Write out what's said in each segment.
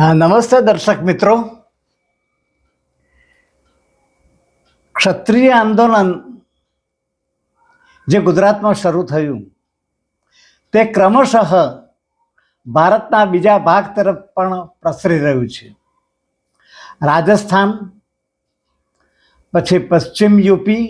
હા, નમસ્તે દર્શક મિત્રો. ક્ષત્રિય આંદોલન જે ગુજરાતમાં શરૂ થયું, તે ક્રમશઃ ભારતના બીજા ભાગ તરફ પણ પ્રસરી રહ્યું છે. રાજસ્થાન, પછી પશ્ચિમ યુપી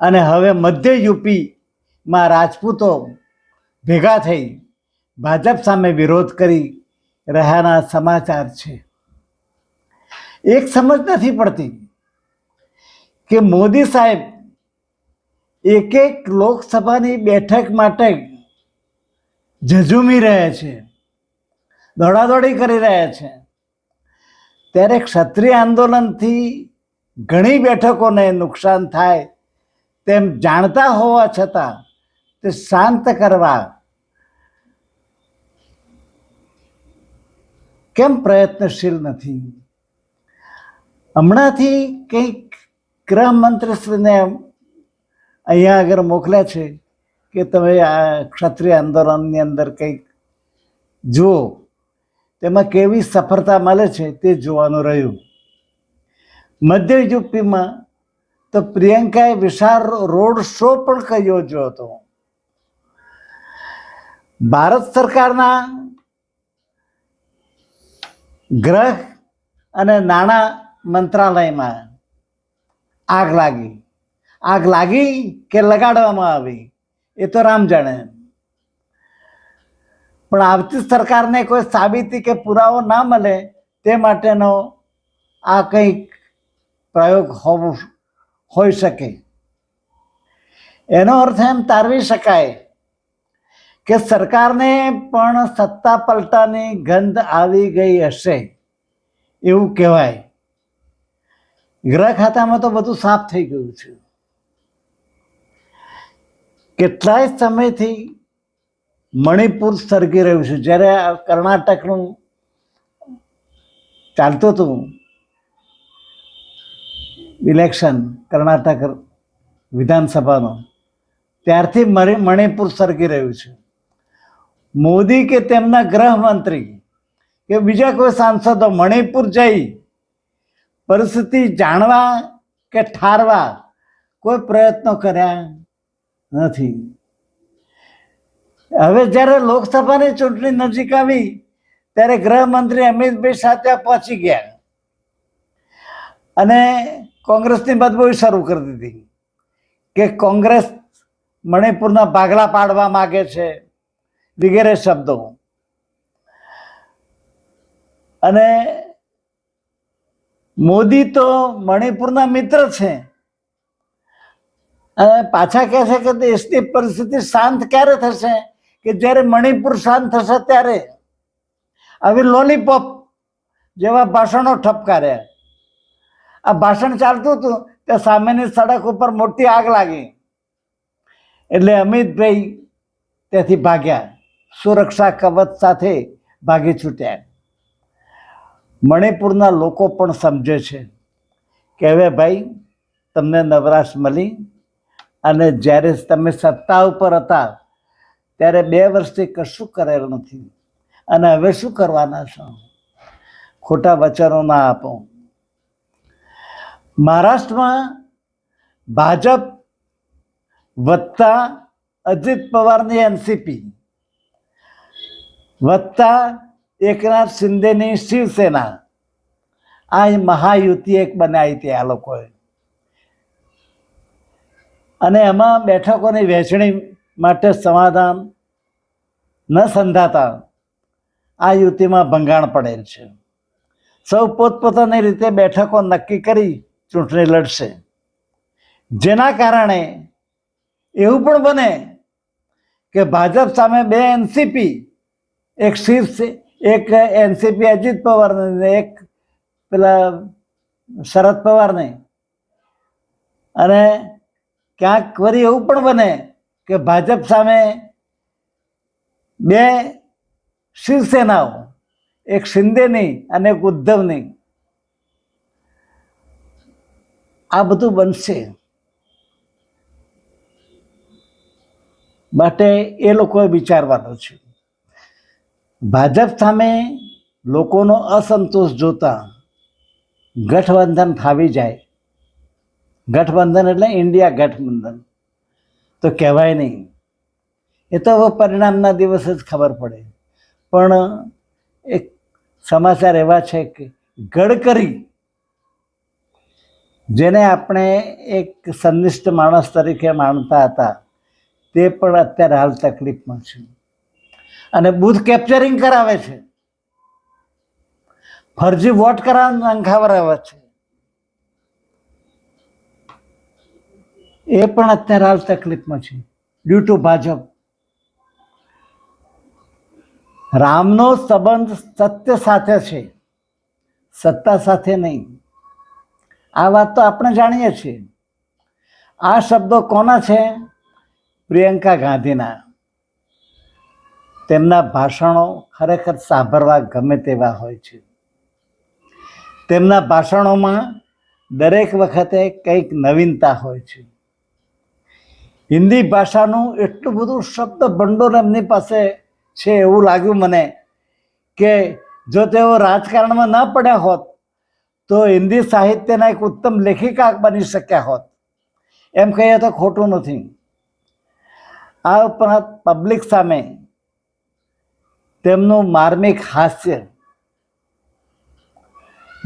અને હવે મધ્ય યુપીમાં રાજપૂતો ભેગા થઈ ભાજપ સામે વિરોધ કરી રહ્યાના સમાચાર છે. એક સમજ નથી પડતી કે મોદી સાહેબ એક એક લોકસભાની બેઠક માટે ઝઝુમી રહ્યા છે, દોડાદોડી કરી રહ્યા છે. ત્યારે ક્ષત્રિય આંદોલનથી ઘણી બેઠકોને નુકસાન થાય તેમ જાણતા હોવા છતાં તે શાંત કરવા કેમ પ્રયત્નશીલ નથી? હમણાંથી કંઈક ગૃહમંત્રીશ્રીને અહીંયા આગળ મોકલ્યા છે કે તમે આ ક્ષત્રિય આંદોલનની અંદર કંઈક જુઓ. તેમાં કેવી સફળતા મળે છે તે જોવાનું રહ્યું. મધ્ય યુપીમાં તો પ્રિયંકાએ વિશાળ રોડ શો પણ યોજ્યો હતો. ભારત સરકારના ગ્રહ અને નાણાં મંત્રાલયમાં આગ લાગી. આગ લાગી કે લગાડવામાં આવી? એ તો રામ જાણે. પણ આવતી સરકારને કોઈ સાબિતી કે પુરાવો ના મળે તે માટેનો આ કંઈક પ્રયોગ હોવો, હોઈ શકે. એનો અર્થ એમ તારવી શકાય કે સરકારને પણ સત્તા પલટાની ગંધ આવી ગઈ હશે. એવું કહેવાય. ગ્રહ ખાતામાં તો બધું સાફ થઈ ગયું છે. કેટલાય સમયથી મણિપુર સરકી રહ્યું છે. જ્યારે કર્ણાટકનું ચાલતું હતું, ઇલેક્શન કર્ણાટક વિધાનસભાનું, ત્યારથી મણિપુર સરકી રહ્યું છે. મોદી કે તેમના ગૃહમંત્રી કે બીજા કોઈ સાંસદો મણિપુર જઈ પરિસ્થિતિ જાણવા કે ઠારવા કોઈ પ્રયત્નો કર્યા નથી. હવે જ્યારે લોકસભાની ચૂંટણી નજીક આવી, ત્યારે ગૃહમંત્રી અમિતભાઈ સાથે પહોંચી ગયા. અને કોંગ્રેસની બદબોઈ શરૂ કરી દીધી કે કોંગ્રેસ મણિપુરના ભાગલા પાડવા માગે છે. વગેરે શબ્દો. અને મોદી તો મણિપુરના મિત્ર છે. અને પાછા કહે છે કે દેશની પરિસ્થિતિ શાંત ક્યારે થશે? કે જ્યારે મણિપુર શાંત થશે ત્યારે? આવી લોલીપોપ જેવા ભાષણો ઠપકાર્યા આ ભાષણ ચાલતું હતું તે સામેની સડક ઉપર મોટી આગ લાગી. એટલે અમિતભાઈ ત્યાંથી ભાગ્યા. સુરક્ષા કવચ સાથે ભાગી છૂટ્યા. મણિપુરના લોકો પણ સમજે છે કે હવે ભાઈ, તમને નવરાશ મળી અને જ્યારે તમે સત્તા ઉપર હતા, ત્યારે બે વર્ષથી કશું કરેલું નથી. અને હવે શું કરવાના છો? ખોટા વચનો ના આપો. મહારાષ્ટ્રમાં ભાજપ વત્તા અજીત પવારની એનસીપી વત્તા એકનાથ શિંદેની શિવસેના. આ મહાયુતિ એક બનાવી હતી આ લોકોએ. અને એમાં બેઠકોની વહેંચણી માટે સમાધાન ન સંધાતા આ યુતિમાં ભંગાણ પડેલ છે. સૌ પોતપોતાની રીતે બેઠકો નક્કી કરી ચૂંટણી લડશે. જેના કારણે એવું પણ બને કે ભાજપ સામે બે એનસીપી એક શિવ એક એનસીપી અજીત પવાર ને એક પેલા શરદ પવારને અને ક્યાંક વરી એવું પણ બને કે ભાજપ સામે બે શિવસેનાઓ, એક શિંદેની અને એક ઉદ્ધવની. આ બધું બનશે. માટે એ લોકોએ વિચારવાનું છે. ભાજપ સામે લોકોનો અસંતોષ જોતા ગઠબંધન ફાવી જાય. ગઠબંધન એટલે ઇન્ડિયા ગઠબંધન. તો કહેવાય નહીં. એ તો હવે પરિણામના દિવસે જ ખબર પડે. પણ એક સમાચાર એવા છે કે ગડકરી, જેને આપણે એક સંનિષ્ઠ માણસ તરીકે માનતા હતા, તે પણ અત્યારે હાલ તકલીફમાં છે. અને બુથ કેપ્ચરિંગ કરાવે છે. ફરજી વોટ કરાવવાનું અંખાવરાવે છે. એ પણ અત્યારે હાલ તકલીફમાં છે. Due to Bhajap. રામનો સંબંધ સત્ય સાથે છે. સત્તા સાથે નહીં. આ વાત તો આપણે જાણીએ છીએ. આ શબ્દો કોના છે? પ્રિયંકા ગાંધીના. તેમના ભાષણો ખરેખર સાંભળવા ગમે તેવા હોય છે. તેમના ભાષણોમાં દરેક વખતે કંઈક નવીનતા હોય છે. હિન્દી ભાષાનું એટલું બધું શબ્દ ભંડોળ એમની પાસે છે એવું લાગ્યું મને કે જો તેઓ રાજકારણમાં ન પડ્યા હોત, તો હિન્દી સાહિત્યના એક ઉત્તમ લેખિકા બની શક્યા હોત. એમ કહીએ તો ખોટું નથી. આ ઉપરાંત પબ્લિક સામે તેમનું માર્મિક હાસ્ય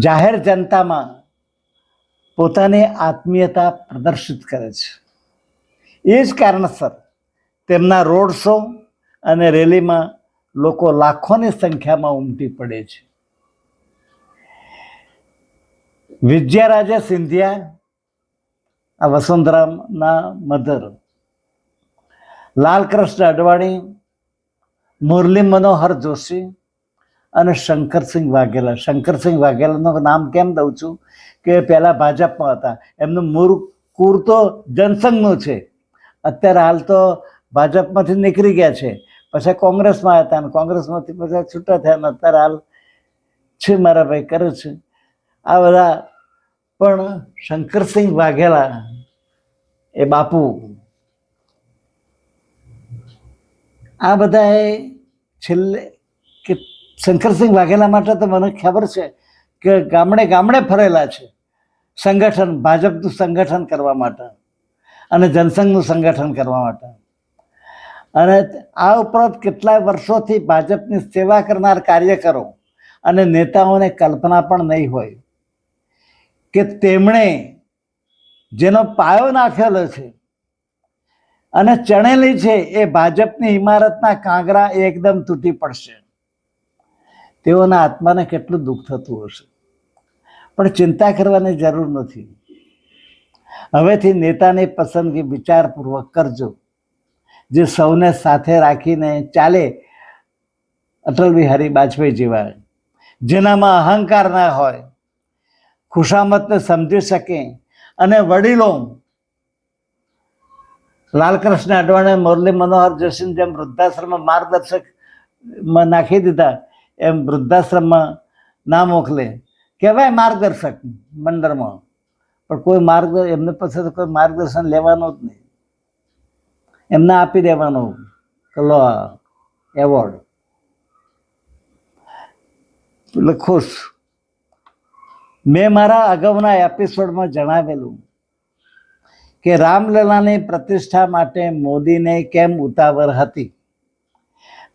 જાહેર જનતામાં પોતાની આત્મીયતા પ્રદર્શિત કરે છે. એ જ કારણસર તેમના રોડ શો અને રેલીમાં લોકો લાખોની સંખ્યામાં ઉમટી પડે છે. વિજયારાજે સિંધિયા, આ વસુંધરામના મધર, લાલકૃષ્ણ અડવાણી મુરલી મનોહર જોશી અને શંકરસિંહ વાઘેલા. શંકરસિંહ વાઘેલાનું નામ કેમ દઉં છું? કે પહેલાં ભાજપમાં હતા. એમનું મૂળ કુર તો જનસંઘનું છે. અત્યારે હાલ તો ભાજપમાંથી નીકળી ગયા છે. પછી કોંગ્રેસમાં હતા અને કોંગ્રેસમાંથી પછી છૂટા થયા અત્યારે હાલ છે મારા ભાઈ, કરે છે. આ બધા પણ શંકરસિંહ વાઘેલા, એ બાપુ આ બધાએ છેલ્લે કે શંકરસિંહ વાઘેલા માટે તો મને ખબર છે કે ગામડે ગામડે ફરેલા છે સંગઠન, ભાજપનું સંગઠન કરવા માટે અને જનસંઘનું સંગઠન કરવા માટે. અને આ ઉપરાંત કેટલાય વર્ષોથી ભાજપની સેવા કરનાર કાર્યકરો અને નેતાઓને કલ્પના પણ નહીં હોય કે તેમણે જેનો પાયો નાખેલો છે અને ચણેલી છે એ ભાજપની ઇમારતના કાંગરા એકદમ તૂટી પડશે. તેઓના આત્માને કેટલું દુઃખ થતું હશે. પણ ચિંતા કરવાની જરૂર નથી. હવેથી નેતાની પસંદગી વિચારપૂર્વક કરજો. જે સૌને સાથે રાખીને ચાલે અટલ બિહારી વાજપેયી જેવા. જેનામાં અહંકાર ના હોય. ખુશામતને સમજી શકે અને વડીલો લાલકૃષ્ણ અડવાણી, મુરલી મનોહર જોશીને જેમ વૃદ્ધાશ્રમમાં માર્ગદર્શકમાં નાખી દીધા, એમ વૃદ્ધાશ્રમમાં ના મોકલે. કહેવાય માર્ગદર્શક મંડળમાં. પણ કોઈ માર્ગ, એમને પાસે કોઈ માર્ગદર્શન લેવાનું જ નહીં. એમને આપી દેવાનું કે લો એવોર્ડ. એટલે ખુશ. મેં મારા અગાઉના એપિસોડમાં જણાવેલું કે રામલલાની પ્રતિષ્ઠા માટે મોદીને કેમ ઉતાવળ હતી?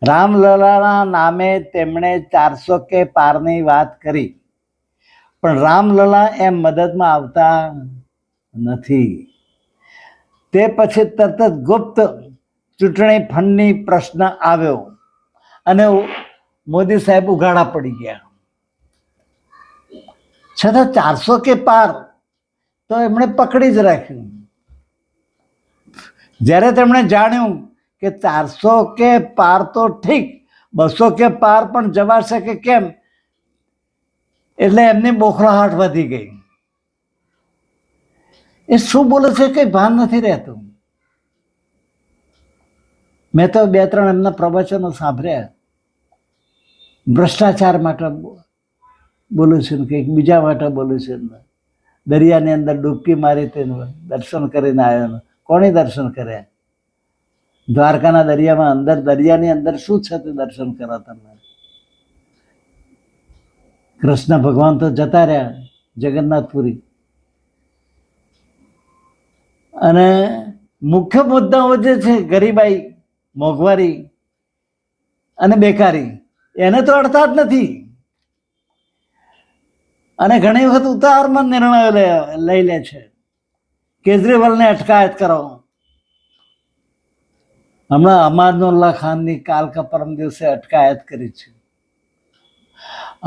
રામલલાના નામે તેમણે ચારસો કે પારની વાત કરી. પણ રામલલા એમ મદદમાં આવતા નથી. તે પછી તરત જ ગુપ્ત ચૂંટણી ફંડની પ્રશ્ન આવ્યો અને મોદી સાહેબ ઉઘાડા પડી ગયા. છતાં ચારસો કે પાર તો એમણે પકડી જ રાખ્યું. જ્યારે તેમણે જાણ્યું કે ચારસો કે પાર તો ઠીક, બસો કે પાર પણ જવાશે કે કેમ, એટલે એમની બોખલાહાટ વધી ગઈ. એ શું બોલે છે કંઈ ભાન નથી રહેતું. મેં તો બે ત્રણ એમના પ્રવચનો સાંભળ્યા. ભ્રષ્ટાચાર માટે બોલું છું કંઈક બીજા માટે બોલું છું દરિયાની અંદર ડૂબકી મારી તેનું દર્શન કરીને આવ્યો કોણે દર્શન કર્યા? દ્વારકાના દરિયામાં અંદર, દરિયાની અંદર શું છે તે દર્શન કર્યા તમે કૃષ્ણ ભગવાન તો જતા રહ્યા જગન્નાથપુરી. અને મુખ્ય મુદ્દાઓ જે છે, ગરીબાઈ, મોંઘવારી અને બેકારી, એને તો અડતા જ નથી. અને ઘણી વખત ઉતારમાં નિર્ણયો લઈ લે છે. કેજરીવાલને અટકાયત કરો. હમણાં અમાનુલ્લા ખાનની કાલ કા પરમ દિવસે અટકાયત કરી છે.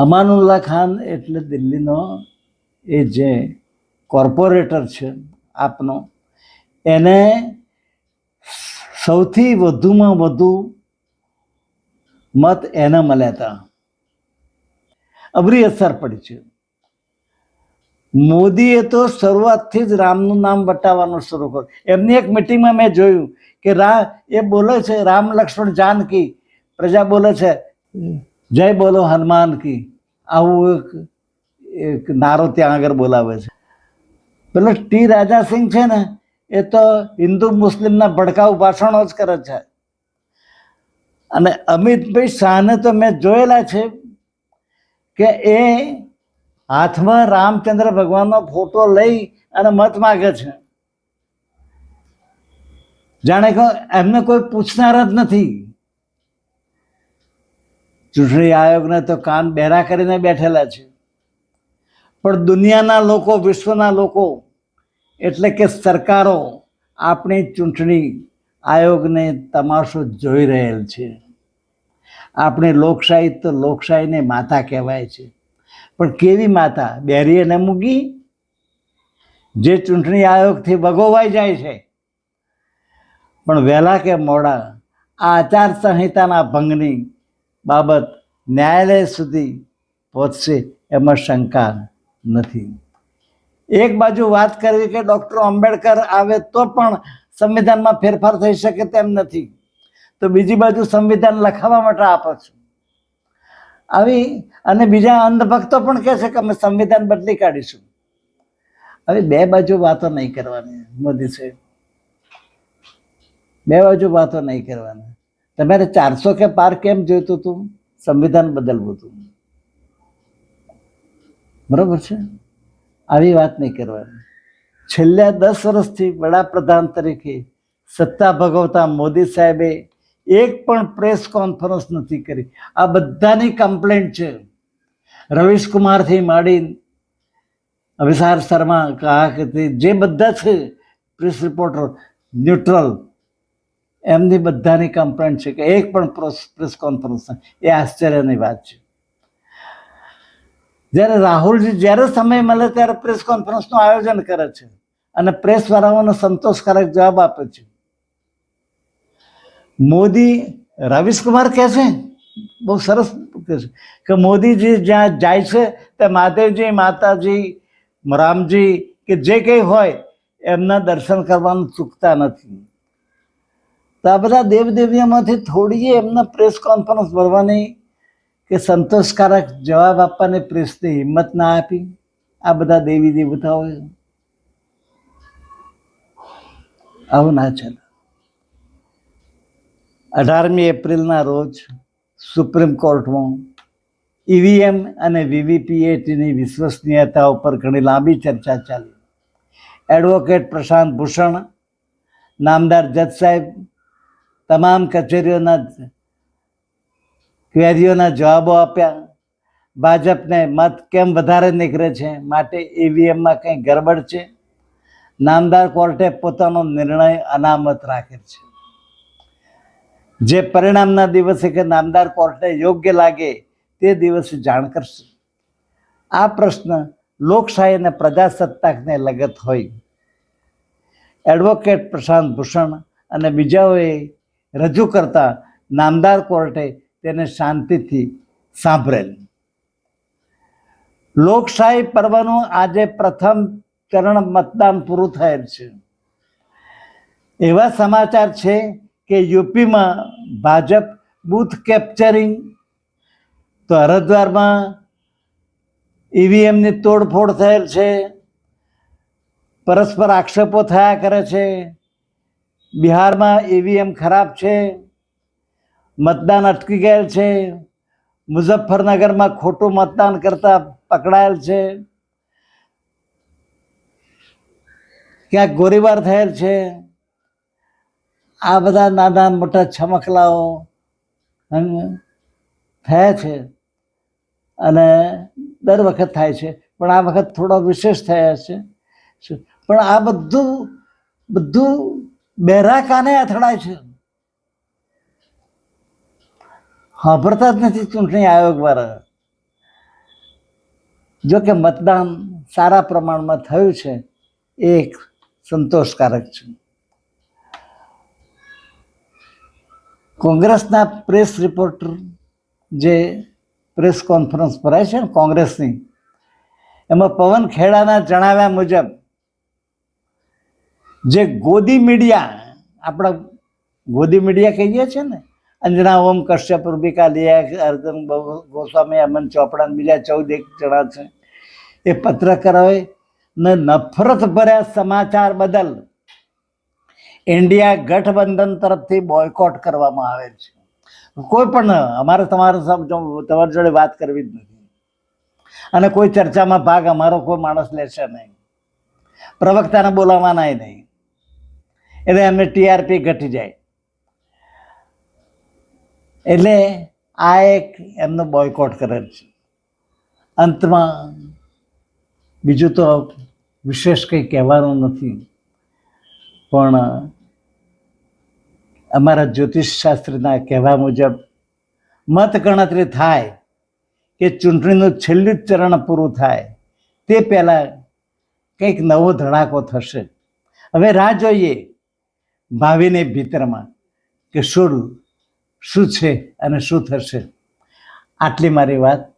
અમાનુલ્લા ખાન એટલે દિલ્હીનો એ જે કોર્પોરેટર છે આપનો, એને સૌથી વધુમાં વધુ મત એને મળ્યા હતા. અબરી અસર પડી છે. મોદીએ તો શરૂઆતથી જ રામનું નામ વટાવવાનું શરૂ કર્યું. એમની એક મિટિંગમાં મેં જોયું કે રા, એ બોલે છે, રામ લક્ષ્મણ જાનકી. પ્રજા બોલે છે, જય બોલો હનુમાન કી. આવું એક નારો ત્યાં આગળ બોલાવે છે. પેલો ટી રાજા સિંહ છે ને, એ તો હિન્દુ મુસ્લિમના ભડકાઉ ભાષણો જ કરે છે. અને અમિતભાઈ શાહને તો મેં જોયેલા છે કે એ હાથમાં રામચંદ્ર ભગવાનનો ફોટો લઈ અને મત માગે છે. જાણે કે એમને કોઈ પૂછનાર જ નથી. ચૂંટણી આયોગને તો કાન બહેરા કરીને બેઠેલા છે. પણ દુનિયાના લોકો, વિશ્વના લોકો, એટલે કે સરકારો આપણી ચૂંટણી આયોગને તમાશો જોઈ રહેલ છે. આપણી લોકશાહી તો લોકશાહીને માતા કહેવાય છે. પણ કેવી માતા? બેરીએ ન મૂકી? જે ચૂંટણી આયોગથી બગોવાઈ જાય છે. પણ વહેલા કે મોડા આ આચાર સંહિતાના ભંગની બાબત ન્યાયાલય સુધી પહોંચશે એમાં શંકા નથી. એક બાજુ વાત કરવી કે ડૉક્ટર આંબેડકર આવે તો પણ સંવિધાનમાં ફેરફાર થઈ શકે તેમ નથી. તો બીજી બાજુ સંવિધાન લખાવવા માટે આપો છો. આવી અને બીજા અંધભક્તો પણ કહે છે કે અમે સંવિધાન બદલી કાઢીશું. હવે બે બાજુ વાતો નહીં કરવાની, મોદી સાહેબ. બે બાજુ વાતો નહીં કરવાની. તમારે ચારસો કે પાર કેમ જોઈતું હતું સંવિધાન બદલવું હતું બરોબર છે? આવી વાત નહીં કરવાની. છેલ્લા દસ વર્ષથી વડાપ્રધાન તરીકે સત્તા ભોગવતા મોદી સાહેબે એક પણ પ્રેસ કોન્ફરન્સ નથી કરી. આ બધાની કમ્પ્લેન્ટ છે. રવિશ કુમારથી માંડી અભિસાર શર્મા કહા કે જે બધા છે પ્રેસ રિપોર્ટર ન્યુટ્રલ એમની બધાની કમ્પ્લેન્ટ છે કે એક પણ પ્રેસ કોન્ફરન્સ એ આશ્ચર્યની વાત છે. જ્યારે રાહુલજી જ્યારે સમય મળે ત્યારે પ્રેસ કોન્ફરન્સનું આયોજન કરે છે અને પ્રેસવાળાઓને સંતોષકારક જવાબ આપે છે. મોદી રવિશકુમાર કહે છે? બહુ સરસ કહે છે કે મોદીજી જ્યાં જાય છે, ત્યાં મહાદેવજી, માતાજી, રામજી કે જે કંઈ હોય, એમના દર્શન કરવાનું ચૂકતા નથી. તો આ બધા દેવદેવીઓમાંથી થોડી એમના પ્રેસ કોન્ફરન્સ ભરવાની કે સંતોષકારક જવાબ આપવાની પ્રેસની હિંમત ના આપી? આ બધા દેવી દેવતાઓએ. આવું ના ચાલે. અઢારમી એપ્રિલના રોજ સુપ્રીમ કોર્ટમાં ઈવીએમ અને વીવીપીએટીની વિશ્વસનીયતા ઉપર ઘણી લાંબી ચર્ચા ચાલી. એડવોકેટ પ્રશાંત ભૂષણ, નામદાર જજ સાહેબ, તમામ કચેરીઓના ક્વેરીઓના જવાબો આપ્યા. ભાજપને મત કેમ વધારે નીકળે છે માટે ઈવીએમમાં કંઈ ગરબડ છે? નામદાર કોર્ટે પોતાનો નિર્ણય અનામત રાખે છે. જે પરિણામના દિવસે કે નામદાર કોર્ટને યોગ્ય લાગે તે દિવસે જાણ કરશે. આ પ્રશ્ન લોકશાહી અને પ્રજાસત્તાકને લગત હોય. એડવોકેટ પ્રશાંત ભૂષણ અને બીજાઓએ રજૂ કરતા નામદાર કોર્ટે તેને શાંતિથી સાંભળેલ. લોકશાહી પર્વનું આજે પ્રથમ ચરણ મતદાન પૂરું થયેલ છે. એવા સમાચાર છે કે યુપીમાં ભાજપ બૂથ કેપ્ચરિંગ? તો હરદ્વારમાં ઈવીએમની તોડફોડ થયેલ છે. પરસ્પર આક્ષેપો થયા કરે છે. બિહારમાં ઈવીએમ ખરાબ છે. મતદાન અટકી ગયેલ છે. મુઝફ્ફરનગરમાં ખોટું મતદાન કરતા પકડાયેલ છે. ક્યાંક ગોળીબાર થયેલ છે. આ બધા નાના મોટા છમકલાઓ થયા છે. અને દર વખત થાય છે. પણ આ વખત થોડો વિશેષ થયા છે. પણ આ બધું બધું બહેરા કાને અથડાય છે. સાંભળતા જ નથી ચૂંટણી આયોગ વાળા. જો કે મતદાન સારા પ્રમાણમાં થયું છે, એ એક સંતોષકારક છે. કોંગ્રેસના પ્રેસ રિપોર્ટર જે પ્રેસ કોન્ફરન્સ ભરાય છે ને કોંગ્રેસની, એમાં પવન ખેડાના જણાવ્યા મુજબ જે ગોદી મીડિયા, આપણા ગોદી મીડિયા કહીએ છીએ ને, અંજના ઓમ, કશ્યપ, રૂબિકા, લિયા, અર્જુન ગોસ્વામી અમન ચોપડા બીજા ચૌદ એક જણા છે. એ પત્રકારોએ ને નફરત ભર્યા સમાચાર બદલ ઇન્ડિયા ગઠબંધન તરફથી બોયકોટ કરવામાં આવે છે. કોઈ પણ, અમારે તમારે તમારી જોડે વાત કરવી જ નથી. અને કોઈ ચર્ચામાં ભાગ અમારો કોઈ માણસ લેશે નહીં. પ્રવક્તાને બોલાવવાના નહીં. એટલે એમને ટીઆરપી ઘટી જાય. એટલે આ એક એમનો બોયકોટ કરેલ છે. અંતમાં બીજું તો વિશેષ કંઈ કહેવાનું નથી. પણ, અમારા જ્યોતિષ શાસ્ત્રના કહેવા મુજબ, મત ગણતરી થાય કે ચૂંટણીનું છેલ્લું ચરણ પૂરું થાય, તે પહેલાં કંઈક નવો ધડાકો થશે. હવે રાહ જોઈએ ભાવીને ભીતરમાં કે શું શું છે અને શું થશે. આટલી મારી વાત.